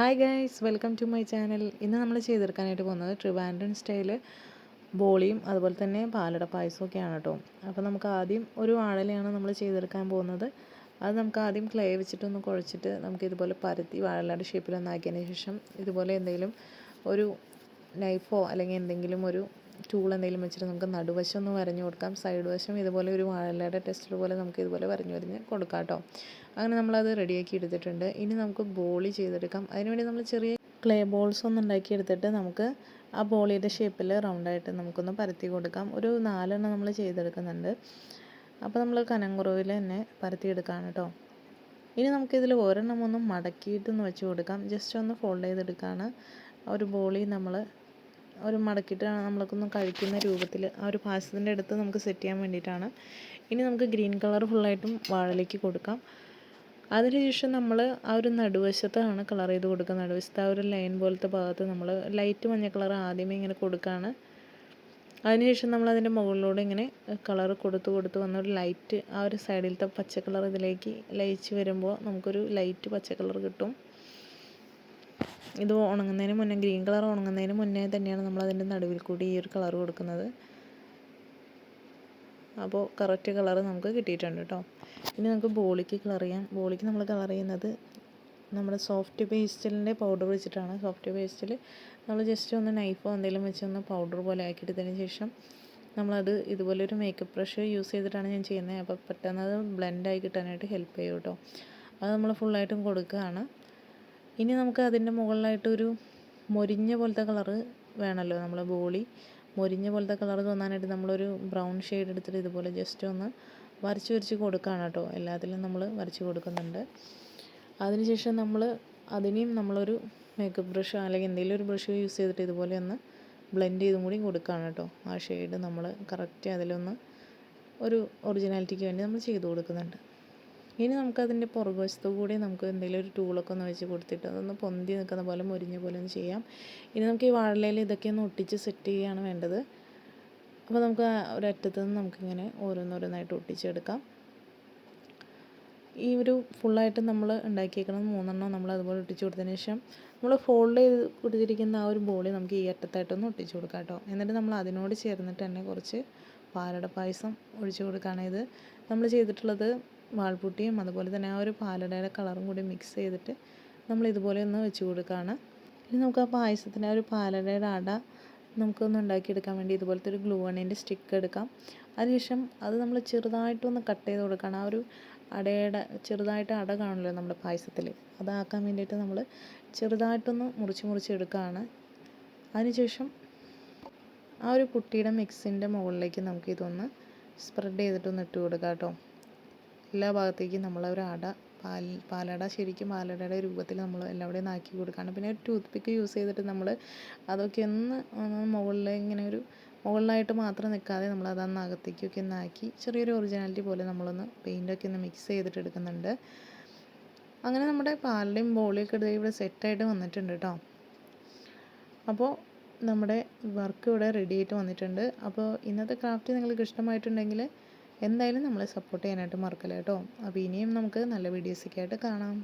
Hi guys welcome to my channel ഇന്ന് നമ്മൾ ചെയ്തെടുക്കാനായിട്ട് പോകുന്നത് ട്രിവാൻഡ്രൻ സ്റ്റൈൽ ബോളിയും അതുപോലെ തന്നെ പാലട പായസമൊക്കെയാണ് കേട്ടോ. അപ്പോൾ നമുക്ക് ആദ്യം ഒരു വാഴലയാണ് നമ്മൾ ചെയ്തെടുക്കാൻ പോകുന്നത്. അത് നമുക്ക് ആദ്യം ക്ലേ വെച്ചിട്ടൊന്ന് കുഴച്ചിട്ട് നമുക്ക് ഇതുപോലെ പരത്തി വാഴലയുടെ ഷേപ്പിൽ ഒന്നാക്കിയതിന് ശേഷം ഇതുപോലെ എന്തെങ്കിലും ഒരു നൈഫോ അല്ലെങ്കിൽ എന്തെങ്കിലും ഒരു ടൂൾ എന്തെങ്കിലും വെച്ചിട്ട് നമുക്ക് നടുവശം ഒന്ന് വരഞ്ഞു കൊടുക്കാം. സൈഡ് വശം ഇതുപോലെ ഒരു വാഴലയുടെ ടെസ്റ്റർ പോലെ നമുക്ക് ഇതുപോലെ വരഞ്ഞു വരഞ്ഞ് കൊടുക്കാം കേട്ടോ. അങ്ങനെ നമ്മളത് റെഡിയാക്കി എടുത്തിട്ടുണ്ട് ഇനി നമുക്ക് ബോളി ചെയ്തെടുക്കാം. അതിനുവേണ്ടി നമ്മൾ ചെറിയ ക്ലേ ബോൾസ് ഒന്ന് ഉണ്ടാക്കി എടുത്തിട്ട് നമുക്ക് ആ ബോളിയുടെ ഷേപ്പിൽ റൗണ്ടായിട്ട് നമുക്കൊന്ന് പരത്തി കൊടുക്കാം. ഒരു നാലെണ്ണം നമ്മൾ ചെയ്തെടുക്കുന്നുണ്ട്. അപ്പോൾ നമ്മൾ കനം കുറവിൽ തന്നെ പരത്തിയെടുക്കുകയാണ് കേട്ടോ. ഇനി നമുക്കിതിൽ ഒരെണ്ണം ഒന്ന് മടക്കിയിട്ടൊന്ന് വെച്ച് കൊടുക്കാം. ജസ്റ്റ് ഒന്ന് ഫോൾഡ് ചെയ്തെടുക്കുകയാണ് ഒരു ബോളി നമ്മൾ ഒരു മടക്കിയിട്ടാണ് നമ്മൾക്കൊന്ന് കഴിക്കുന്ന രൂപത്തിൽ ആ ഒരു പായസത്തിന്റെ അടുത്ത് നമുക്ക് സെറ്റ് ചെയ്യാൻ വേണ്ടിയിട്ടാണ്. ഇനി നമുക്ക് ഗ്രീൻ കളർ ഫുള്ളായിട്ടും വാഴലേക്ക് കൊടുക്കാം. അതിനുശേഷം നമ്മൾ ആ ഒരു നടുവശത്താണ് കളർ ചെയ്ത് കൊടുക്കുന്നത് നടുവശത്ത് ആ ഒരു ലൈൻ പോലത്തെ ഭാഗത്ത് നമ്മൾ ലൈറ്റ് മഞ്ഞ കളർ ആദ്യമേ ഇങ്ങനെ കൊടുക്കുകയാണ് അതിനുശേഷം നമ്മൾ അതിന്റെ മുകളിലൂടെ ഇങ്ങനെ കളർ കൊടുത്ത് കൊടുത്ത് വന്ന ഒരു ലൈറ്റ് ആ ഒരു സൈഡിലത്തെ പച്ച കളർ ഇതിലേക്ക് ലയിച്ച് വരുമ്പോൾ നമുക്കൊരു ലൈറ്റ് പച്ച കളർ കിട്ടും. ഇത് ഉണങ്ങുന്നതിന് മുന്നേ ഗ്രീൻ കളർ ഉണങ്ങുന്നതിന് മുന്നേ തന്നെയാണ് നമ്മൾ അതിന്റെ നടുവിൽ കൂടി ഈ ഒരു കളർ കൊടുക്കുന്നത്. അപ്പോൾ കറക്റ്റ് കളർ നമുക്ക് കിട്ടിയിട്ടുണ്ട് കേട്ടോ. ഇനി നമുക്ക് ബോളിക്ക് കളർ ചെയ്യാം. ബോളിക്ക് നമ്മൾ കളർ ചെയ്യുന്നത് നമ്മുടെ സോഫ്റ്റ് പേസ്റ്റിലിന്റെ പൗഡർ വെച്ചിട്ടാണ് സോഫ്റ്റ് പേസ്റ്റിൽ നമ്മൾ ജസ്റ്റ് ഒന്ന് നൈഫോ എന്തെങ്കിലും വെച്ച് ഒന്ന് പൗഡർ പോലെ ആക്കിയെടുത്തതിന് ശേഷം നമ്മളത് ഇതുപോലെ ഒരു മേക്കപ്പ് ബ്രഷ് യൂസ് ചെയ്തിട്ടാണ് ഞാൻ ചെയ്യുന്നത്. അപ്പോൾ പെട്ടെന്ന് അത് ബ്ലെൻഡായി കിട്ടാനായിട്ട് ഹെൽപ്പ് ചെയ്യും കേട്ടോ. അത് നമ്മൾ ഫുള്ളായിട്ടും കൊടുക്കുകയാണ്. ഇനി നമുക്ക് അതിന്റെ മുകളിലായിട്ടൊരു മൊരിഞ്ഞ പോലത്തെ കളറ് വേണമല്ലോ നമ്മൾ ബോളി. മൊരിഞ്ഞ പോലത്തെ കളർ തോന്നാനായിട്ട് നമ്മളൊരു ബ്രൗൺ ഷെയ്ഡ് എടുത്തിട്ട് ഇതുപോലെ ജസ്റ്റ് ഒന്ന് വരച്ച് വരച്ച് കൊടുക്കുകയാണ് കേട്ടോ. എല്ലാത്തിലും നമ്മൾ വരച്ച് കൊടുക്കുന്നുണ്ട്. അതിനുശേഷം നമ്മൾ അതിനെയും നമ്മളൊരു മേക്കപ്പ് ബ്രഷ് അല്ലെങ്കിൽ എന്തെങ്കിലും ഒരു ബ്രഷ് യൂസ് ചെയ്തിട്ട് ഇതുപോലെ ഒന്ന് ബ്ലെൻഡ് ചെയ്തും കൂടി കൊടുക്കുകയാണ് കേട്ടോ. ആ ഷെയ്ഡ് നമ്മൾ കറക്റ്റ് അതിലൊന്ന് ഒരു ഒറിജിനാലിറ്റിക്ക് വേണ്ടി നമ്മൾ ചെയ്ത് കൊടുക്കുന്നുണ്ട്. ഇനി നമുക്കതിന്റെ പുറകുവശത്തു കൂടി നമുക്ക് എന്തെങ്കിലും ഒരു ടൂളൊക്കെ ഒന്ന് വെച്ച് കൊടുത്തിട്ട് അതൊന്ന് പൊന്തി നിൽക്കുന്ന പോലെ മുരിഞ്ഞ പോലെ ഒന്ന് ചെയ്യാം. ഇനി നമുക്ക് ഈ വാഴലയിൽ ഇതൊക്കെ ഒന്ന് ഒട്ടിച്ച് സെറ്റ് ചെയ്യുകയാണ് വേണ്ടത്. അപ്പോൾ നമുക്ക് ഒരറ്റത്ത് നിന്ന് നമുക്കിങ്ങനെ ഓരോന്നോരോന്നായിട്ട് ഒട്ടിച്ചെടുക്കാം. ഈ ഒരു ഫുള്ളായിട്ട് നമ്മൾ ഉണ്ടാക്കിയേക്കണം മൂന്നെണ്ണം നമ്മൾ അതുപോലെ ഒട്ടിച്ചു കൊടുത്തതിന് ശേഷം നമ്മൾ ഫോൾഡ് ചെയ്ത് കൊടുത്തിരിക്കുന്ന ആ ഒരു ബോളി നമുക്ക് ഈ അറ്റത്തായിട്ടൊന്ന് ഒട്ടിച്ചു കൊടുക്കാം കേട്ടോ എന്നിട്ട് നമ്മൾ അതിനോട് ചേർന്നിട്ട് തന്നെ കുറച്ച് പാലട പായസം ഒഴിച്ചു കൊടുക്കുകയാണ് ഇത്. നമ്മൾ ചെയ്തിട്ടുള്ളത് വാൾപുട്ടിയും അതുപോലെ തന്നെ ആ ഒരു പാലടയുടെ കളറും കൂടി മിക്സ് ചെയ്തിട്ട് നമ്മൾ ഇതുപോലെ ഒന്ന് വെച്ച് കൊടുക്കുകയാണ്. ഇനി നമുക്ക് ആ പായസത്തിന് ആ ഒരു പാലടയുടെ അട നമുക്കൊന്ന് ഉണ്ടാക്കിയെടുക്കാൻ വേണ്ടി ഇതുപോലത്തെ ഒരു ഗ്ലൂ വണ്ണിന്റെ സ്റ്റിക്ക് എടുക്കാം. അതിനുശേഷം അത് നമ്മൾ ചെറുതായിട്ടൊന്ന് കട്ട് ചെയ്ത് കൊടുക്കണം. ആ ഒരു അടയുടെ ചെറുതായിട്ട് അട കാണുമല്ലോ നമ്മുടെ പായസത്തിൽ. അതാക്കാൻ വേണ്ടിയിട്ട് നമ്മൾ ചെറുതായിട്ടൊന്ന് മുറിച്ച് മുറിച്ച് എടുക്കുകയാണ്. അതിനുശേഷം ആ ഒരു പുട്ടിയുടെ മിക്സിന്റെ മുകളിലേക്ക് നമുക്ക് ഇതൊന്ന് സ്പ്രെഡ് ചെയ്തിട്ടൊന്ന് ഇട്ട് കൊടുക്കാം കേട്ടോ. എല്ലാ ഭാഗത്തേക്കും നമ്മൾ ഒരു അട പാൽ പാലട ശരിക്കും പാലടയുടെ രൂപത്തിൽ നമ്മൾ എല്ലാവിടെയും ആക്കി കൊടുക്കുകയാണ് പിന്നെ ഒരു ടൂത്ത് പിക്ക് യൂസ് ചെയ്തിട്ട് നമ്മൾ അതൊക്കെ ഒന്ന് മുകളിൽ ഇങ്ങനെ ഒരു മുകളിലായിട്ട് മാത്രം നിൽക്കാതെ നമ്മൾ അതൊന്ന് അകത്തേക്കൊക്കെ ഒന്ന് ആക്കി ചെറിയൊരു ഒറിജിനാലിറ്റി പോലെ നമ്മളൊന്ന് പെയിന്റൊക്കെ ഒന്ന് മിക്സ് ചെയ്തിട്ട് എടുക്കുന്നുണ്ട്. അങ്ങനെ നമ്മുടെ പാലടയും ബോളിയൊക്കെ എടുത്ത് ഇവിടെ സെറ്റായിട്ട് വന്നിട്ടുണ്ട് കേട്ടോ അപ്പോൾ നമ്മുടെ വർക്ക് ഇവിടെ റെഡി ആയിട്ട് വന്നിട്ടുണ്ട്. അപ്പോൾ ഇന്നത്തെ ക്രാഫ്റ്റ് നിങ്ങൾക്ക് ഇഷ്ടമായിട്ടുണ്ടെങ്കിൽ എന്തായാലും നമ്മളെ സപ്പോർട്ട് ചെയ്യാനായിട്ട് മറക്കല്ല കേട്ടോ അപ്പോൾ ഇനിയും നമുക്ക് നല്ല വീഡിയോസൊക്കെ ആയിട്ട് കാണാം.